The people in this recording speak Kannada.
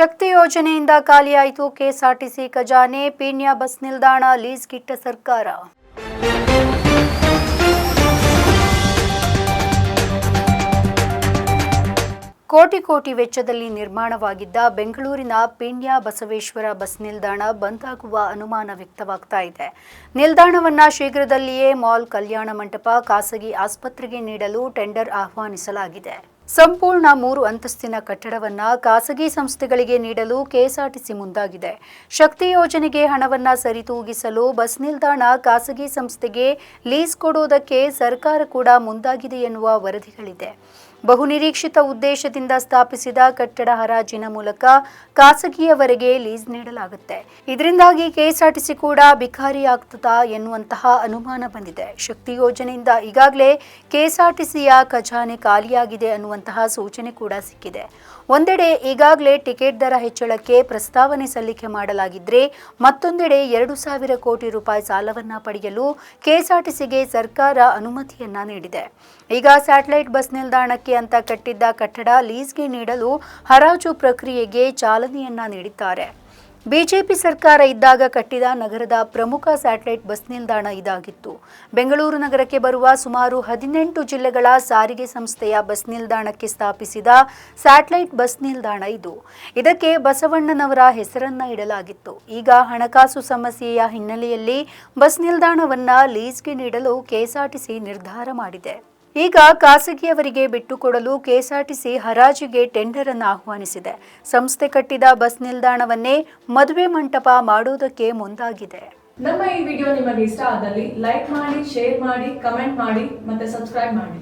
ಶಕ್ತಿ ಯೋಜನೆಯಿಂದ ಖಾಲಿಯಾಯಿತು ಕೆಎಸ್ಆರ್ಟಿಸಿ ಖಜಾನೆ, ಪೀಣ್ಯ ಬಸ್ ನಿಲ್ದಾಣ ಲೀಸ್ಗಿಟ್ಟ ಸರ್ಕಾರ. ಕೋಟಿ ಕೋಟಿ ವೆಚ್ಚದಲ್ಲಿ ನಿರ್ಮಾಣವಾಗಿದ್ದ ಬೆಂಗಳೂರಿನ ಪೀಣ್ಯ ಬಸವೇಶ್ವರ ಬಸ್ ನಿಲ್ದಾಣ ಬಂದಾಗುವ ಅನುಮಾನ ವ್ಯಕ್ತವಾಗ್ತಾ ಇದೆ. ನಿಲ್ದಾಣವನ್ನ ಶೀಘ್ರದಲ್ಲಿಯೇ ಮಾಲ್ ಕಲ್ಯಾಣ ಮಂಟಪ ಖಾಸಗಿ ಆಸ್ಪತ್ರೆಗೆ ನೀಡಲು ಟೆಂಡರ್ ಆಹ್ವಾನಿಸಲಾಗಿದೆ. ಸಂಪೂರ್ಣ ಮೂರು ಅಂತಸ್ತಿನ ಕಟ್ಟಡವನ್ನ ಖಾಸಗಿ ಸಂಸ್ಥೆಗಳಿಗೆ ನೀಡಲು ಕೆಎಸ್ಆರ್ಟಿಸಿ ಮುಂದಾಗಿದೆ. ಶಕ್ತಿ ಯೋಜನೆಗೆ ಹಣವನ್ನ ಸರಿತೂಗಿಸಲು ಬಸ್ ನಿಲ್ದಾಣ ಖಾಸಗಿ ಸಂಸ್ಥೆಗೆ ಲೀಸ್ ಕೊಡುವುದಕ್ಕೆ ಸರ್ಕಾರ ಕೂಡ ಮುಂದಾಗಿದೆ ಎನ್ನುವ ವರದಿಗಳಿದೆ. ಬಹುನಿರೀಕ್ಷಿತ ಉದ್ದೇಶದಿಂದ ಸ್ಥಾಪಿಸಿದ ಕಟ್ಟಡ ಹರಾಜಿನ ಮೂಲಕ ಖಾಸಗಿಯವರೆಗೆ ಲೀಸ್ ನೀಡಲಾಗುತ್ತೆ. ಇದರಿಂದಾಗಿ ಕೆಎಸ್ಆರ್ಟಿಸಿ ಕೂಡ ಬಿಕಾರಿ ಆಗ್ತದಾ ಎನ್ನುವಂತಹ ಅನುಮಾನ ಬಂದಿದೆ. ಶಕ್ತಿ ಯೋಜನೆಯಿಂದ ಈಗಾಗಲೇ ಕೆಎಸ್ಆರ್ಟಿಸಿಯ ಖಜಾನೆ ಖಾಲಿಯಾಗಿದೆ ಅನ್ನುವಂತಹ ಸೂಚನೆ ಕೂಡ ಸಿಕ್ಕಿದೆ. ಒಂದೆಡೆ ಈಗಾಗಲೇ ಟಿಕೆಟ್ ದರ ಹೆಚ್ಚಳಕ್ಕೆ ಪ್ರಸ್ತಾವನೆ ಸಲ್ಲಿಕೆ ಮಾಡಲಾಗಿದ್ರೆ ಮತ್ತೊಂದೆಡೆ ಎರಡು ಸಾವಿರ ಕೋಟಿ ರೂಪಾಯಿ ಸಾಲವನ್ನು ಪಡೆಯಲು ಕೆಎಸ್ಆರ್ಟಿಸಿಗೆ ಸರ್ಕಾರ ಅನುಮತಿಯನ್ನ ನೀಡಿದೆ. ಈಗ ಸ್ಯಾಟಲೈಟ್ ಬಸ್ ನಿಲ್ದಾಣಕ್ಕೆ ಅಂತ ಕಟ್ಟಿದ್ದ ಕಟ್ಟಡ ಲೀಸ್ಗೆ ನೀಡಲು ಹರಾಜು ಪ್ರಕ್ರಿಯೆಗೆ ಚಾಲನೆಯನ್ನ ನೀಡಿದ್ದಾರೆ. ಬಿಜೆಪಿ ಸರ್ಕಾರ ಇದ್ದಾಗ ಕಟ್ಟಿದ ನಗರದ ಪ್ರಮುಖ ಸ್ಯಾಟಲೈಟ್ ಬಸ್ ನಿಲ್ದಾಣ ಇದಾಗಿತ್ತು. ಬೆಂಗಳೂರು ನಗರಕ್ಕೆ ಬರುವ ಸುಮಾರು ಹದಿನೆಂಟು ಜಿಲ್ಲೆಗಳ ಸಾರಿಗೆ ಸಂಸ್ಥೆಯ ಬಸ್ ನಿಲ್ದಾಣಕ್ಕೆ ಸ್ಥಾಪಿಸಿದ ಸ್ಯಾಟಲೈಟ್ ಬಸ್ ನಿಲ್ದಾಣ ಇದು. ಇದಕ್ಕೆ ಬಸವಣ್ಣನವರ ಹೆಸರನ್ನ ಇಡಲಾಗಿತ್ತು. ಈಗ ಹಣಕಾಸು ಸಮಸ್ಯೆಯ ಹಿನ್ನೆಲೆಯಲ್ಲಿ ಬಸ್ ನಿಲ್ದಾಣವನ್ನ ಲೀಸ್ಗೆ ನೀಡಲು ಕೆಎಸ್ಆರ್ಟಿಸಿ ನಿರ್ಧಾರ ಮಾಡಿದೆ. ಈಗ ಖಾಸಗಿಯವರಿಗೆ ಬಿಟ್ಟುಕೊಡಲು ಕೆಎಸ್ಆರ್ಟಿಸಿ ಹರಾಜಿಗೆ ಟೆಂಡರ್ ಅನ್ನು ಆಹ್ವಾನಿಸಿದೆ. ಸಂಸ್ಥೆ ಕಟ್ಟಿದ ಬಸ್ ನಿಲ್ದಾಣವನ್ನೇ ಮದುವೆ ಮಂಟಪ ಮಾಡುವುದಕ್ಕೆ ಮುಂದಾಗಿದೆ. ನಮ್ಮ ಈ ವಿಡಿಯೋ ನಿಮಗೆ ಇಷ್ಟ ಆದಲ್ಲಿ ಲೈಕ್ ಮಾಡಿ, ಶೇರ್ ಮಾಡಿ, ಕಮೆಂಟ್ ಮಾಡಿ ಮತ್ತೆ ಸಬ್ಸ್ಕ್ರೈಬ್ ಮಾಡಿ.